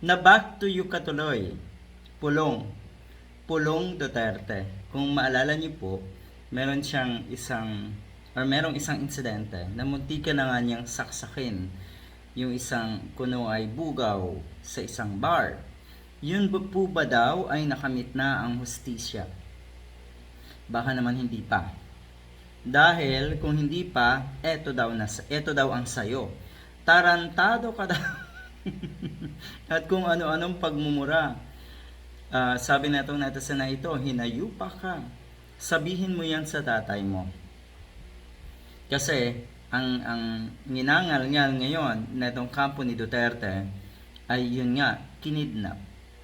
Na back to you katuloy. Pulong. Pulong Duterte. Kung maalala niyo po, meron siyang isang or merong isang insidente na muntika na nga niyang saksakin yung isang kuno ay bugaw sa isang bar. Yun ba po ba daw ay nakamit na ang hustisya? Baka naman hindi pa. Dahil kung hindi pa, eto daw na eto daw ang sayo. Tarantado ka daw. At kung ano-anong pagmumura. Ah, sabi na itong natasan na ito, hinayupa ka. Sabihin mo yan sa tatay mo. Kasi ang ang ninangal niya ngayon na itong kampo ni Duterte ay yun nga, kinidnap.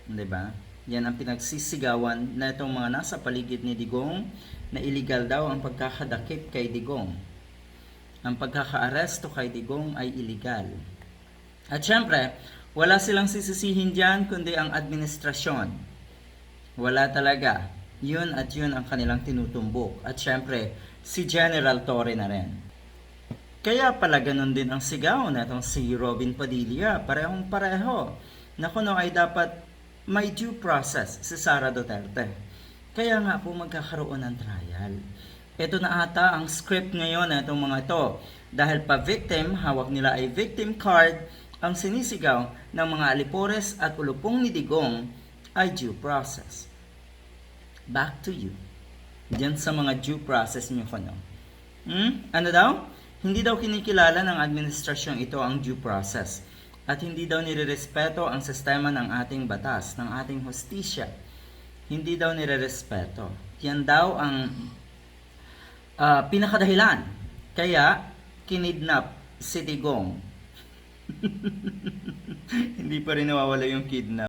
'Di ba? Yan ang pinagsisigawan na itong mga nasa paligid ni Digong na illegal daw ang pagkakadakip kay Digong. Ang pagkakaaresto kay Digong ay illegal. At syempre, wala silang sisisihin diyan kundi ang administrasyon. Wala talaga. Yun at yun ang kanilang tinutumbok. At syempre, si General Torre na rin. Kaya pala ganun din ang sigaw na itong si Robin Padilla. Parehong pareho. Na kuno ay dapat may due process si Sara Duterte. Kaya nga po magkakaroon ng trial. Ito na ata ang script ngayon na itong mga ito. Dahil pa victim, hawak nila ay victim card, ang sinisigaw ng mga alipores at ulupong ni Digong ay due process. Back to you. Diyan sa mga due process niyo ko, no? Hmm? Ano daw? Hindi daw kinikilala ng administrasyong ito ang due process at hindi daw nirerespeto ang sistema ng ating batas, ng ating hostisya. Hindi daw nirerespeto. Yan daw ang ah, pinakadahilan. Kaya, kinidnap si Digong. Hindi pa rin nawawala yung kidnap.